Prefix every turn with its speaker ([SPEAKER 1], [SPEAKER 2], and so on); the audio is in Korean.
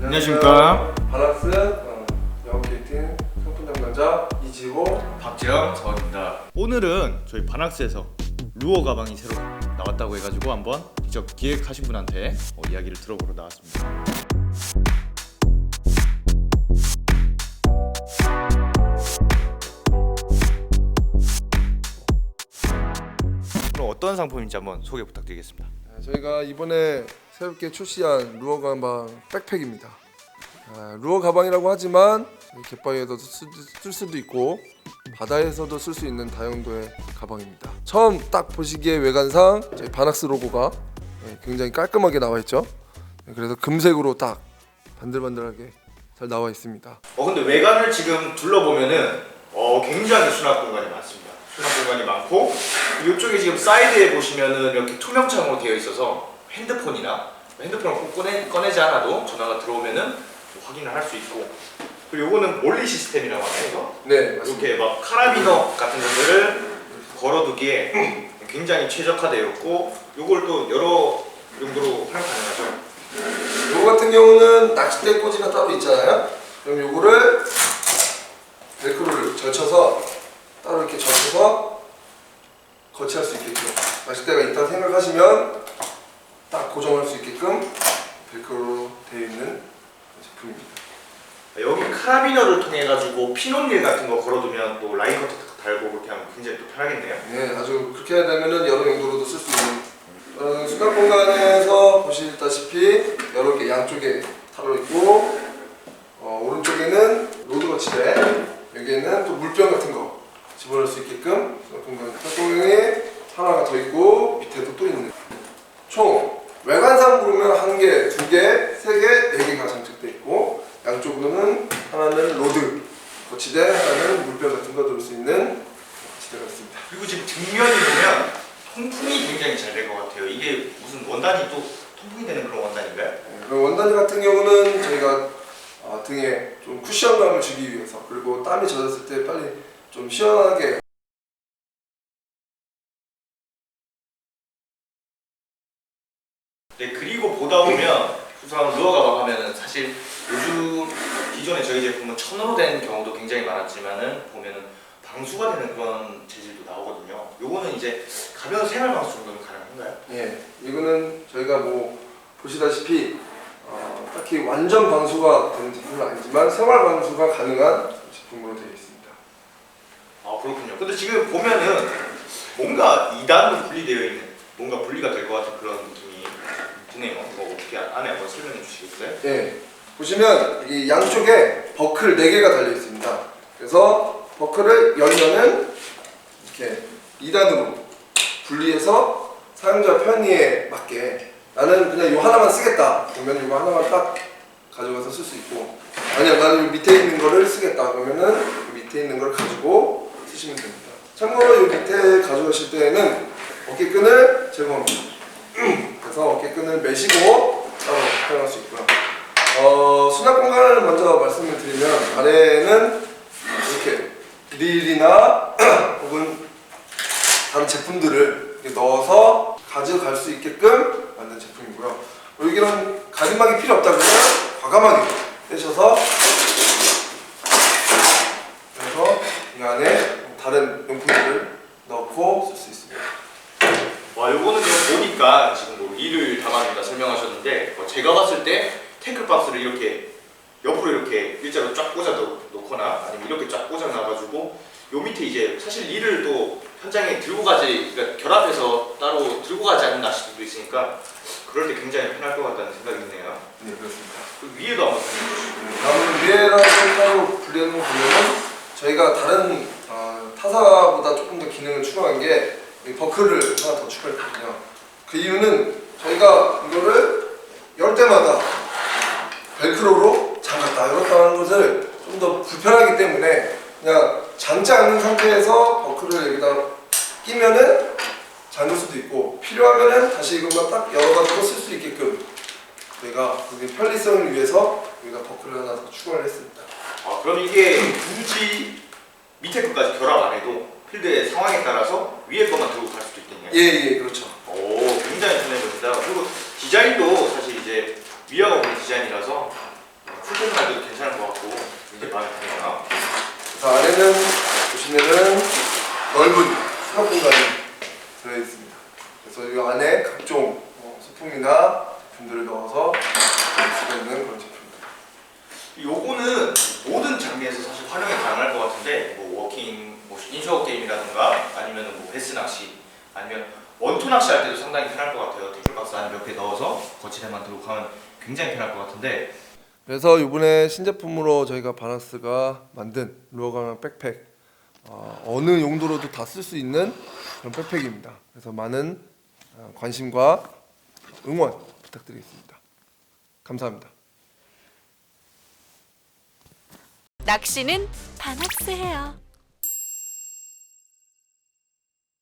[SPEAKER 1] 안녕하십니까.
[SPEAKER 2] 바락스 어, 영업게이팅 상품 담당자 이지호
[SPEAKER 1] 박재영 서원입니다. 오늘은 저희 바낙스에서 루어 가방이 새로 나왔다고 해가지고 한번 직접 기획하신 분한테 어, 이야기를 들어보러 나왔습니다. 그럼 어떤 상품인지 한번 소개 부탁드리겠습니다.
[SPEAKER 2] 네, 저희가 이번에 새롭게 출시한 루어 가방 백팩입니다. 아, 루어 가방이라고 하지만 갯바위에도 쓸, 쓸 수도 있고 바다에서도 쓸 수 있는 다용도의 가방입니다. 처음 딱 보시기에 외관상 저희 바낙스 로고가 네, 굉장히 깔끔하게 나와 있죠. 네, 그래서 금색으로 딱 반들반들하게 잘 나와 있습니다.
[SPEAKER 1] 어 근데 외관을 지금 둘러보면은 어 굉장히 수납 공간이 많습니다. 수납 공간이 많고 이쪽에 지금 사이드에 보시면은 이렇게 투명 창으로 되어 있어서 핸드폰이나 핸드폰을 꼭 꺼내, 꺼내지 않아도 전화가 들어오면은 또 확인을 할 수 있고 그리고 요거는 몰리 시스템이라고 하나요 이거?
[SPEAKER 2] 네,
[SPEAKER 1] 이렇게 막 카라비너 같은 것들을 걸어두기에 굉장히 최적화되어 있고 요걸 또 여러 용도로 활용 가능하죠.
[SPEAKER 2] 요거 같은 경우는 낚싯대 꽂이가 따로 있잖아요. 그럼 요거를 걸쳐서 따로 이렇게 젖혀서 거치할 수 있게끔 낚싯대가 있다 생각하시면 딱 고정할 수 있게끔 벨크로로 되어 있는 제품입니다.
[SPEAKER 1] 여기 카라비너를 통해 가지고 피논일 같은 거 걸어두면 또 라인 커터 달고 그렇게 하면 굉장히 또 편하겠네요.
[SPEAKER 2] 네, 아주 그렇게 되면은 여러 용도로도 쓸 수 있는 어, 수납 공간에서 보시다시피 여러 개 양쪽에 달아 있고 어, 오른쪽에는 로드 거치대 여기에는 또 물병 같은 거 집어넣을 수 있게끔 수납 공간 활동형이 하나가 더 있고 밑에도 또 있는 총 외관상 보면 한 개, 두 개, 세 개, 네 개가 장착돼 있고 양쪽으로는 하나는 로드 거치대, 하나는 물병 같은 거 넣을 수 있는 거치대가 있습니다.
[SPEAKER 1] 그리고 지금 뒷면이 보면 통풍이 굉장히 잘될것 같아요. 이게 무슨 원단이 또 통풍이 되는 그런 원단인가요?
[SPEAKER 2] 네, 그리고 원단지 같은 경우는 저희가 어, 등에 좀 쿠션감을 주기 위해서 그리고 땀이 젖었을 때 빨리 좀 시원하게
[SPEAKER 1] 네 그리고 보다 보면 우선 루어 가방 하면은 사실 기존에 저희 제품은 천으로 된 경우도 굉장히 많았지만은 보면은 방수가 되는 그런 재질도 나오거든요. 요거는 이제 가벼운 생활 방수 정도는 가능한가요?
[SPEAKER 2] 예 이거는 저희가 뭐 보시다시피 어, 딱히 완전 방수가 되는 제품은 아니지만 생활 방수가 가능한 제품으로 되어 있습니다.
[SPEAKER 1] 아 그렇군요. 근데 지금 보면은 뭔가 2단으로 분리되어 있는 뭔가 분리가 될 것 같은 그런 느낌이 드네요. 이거 어떻게 안에 한번 설명해 주시겠어요?
[SPEAKER 2] 예 보시면 이 양쪽에 버클 4개가 달려 있습니다. 그래서 버클을 열면은 이렇게 2단으로 분리해서 사용자 편의에 맞게 나는 그냥 요 하나만 쓰겠다. 그러면 이거 하나만 딱 가져가서 쓸 수 있고 아니야 나는 요 밑에 있는 거를 쓰겠다. 그러면은 요 밑에 있는 걸 가지고 쓰시면 됩니다. 참고로 요 밑에 가져가실 때에는 어깨끈을 제공합니다. 그래서 어깨끈을 매시고 따로 사용할 수 있고요 어, 수납 공간을 먼저 말씀을 드리면 아래에는 이렇게 릴이나 혹은 다른 제품들을 넣어서 가져갈 수 있게끔 만든 제품이고요. 그리고 이런 가림막이 필요 없다 그러면 과감하게 떼셔서 그래서 이 안에 다른 용품들을 넣고 쓸 수 있습니다.
[SPEAKER 1] 와 요거는 지금 보니까 지금 뭐 리를 담아준다 설명하셨는데 뭐 제가 봤을 때 태클 박스를 이렇게 옆으로 이렇게 일자로 쫙 꽂아 놓- 놓거나 아니면 이렇게 쫙 꽂아 놔가지고 요 밑에 이제 사실 리를 또 현장에 들고 가지 그러니까 결합해서 따로 들고 가지 않는 낚시들도 있으니까 그럴 때 굉장히 편할 것 같다는 생각이 드네요.
[SPEAKER 2] 네 그렇습니다.
[SPEAKER 1] 그 위에도 한번.
[SPEAKER 2] 다음 위에라고 따로 분리하는 거 보면은 저희가 다른 어, 타사보다 조금 더 기능을 추가한 게이 버클을 하나 더 추가했거든요. 그 이유는 저희가 이거를 열 때마다 벨크로로 잠갔다 열었다 하는 것을 좀 더 불편하기 때문에 그냥 잠지 않는 상태에서 버클을 여기다 끼면은 잠글 수도 있고 필요하면은 다시 이것만 딱 열어가지고 쓸 수 있게끔 저희가 그게 편리성을 위해서 여기다 버클을 하나 더 추가를 했습니다.
[SPEAKER 1] 아 그럼 이게 굳이 밑에 것까지 결합 안 해도 필드의 상황에 따라서 위에 것만 들고 갈 수도 있겠네요.
[SPEAKER 2] 예, 예, 그렇죠.
[SPEAKER 1] 오, 굉장히 편해 보인다. 그리고 디자인도 사실 이제 위아가 본 디자인이라서
[SPEAKER 2] 안에는 보시면은 넓은 수납 공간이 들어있습니다. 그래서 이 안에 각종 어, 소품이나 분들을 넣어서 수가 있는 그런 제품입니다.
[SPEAKER 1] 요거는 모든 장비에서 사실 활용이 가능할 것 같은데 뭐 워킹, 뭐 인쇼어 게임이라든가 아니면 뭐 베스 낚시 아니면 원투 낚시 할 때도 상당히 편할 것 같아요. 태클박스 안에 몇 개 넣어서 거치대만 들고 가면 굉장히 편할 것 같은데
[SPEAKER 2] 그래서 이번에 신제품으로 저희가 바나스가 만든 루어강 백팩 어, 어느 용도로도 다 쓸 수 있는 그런 백팩입니다. 그래서 많은 어, 관심과 응원 부탁드리겠습니다. 감사합니다.
[SPEAKER 3] 낚시는 바낙스해요.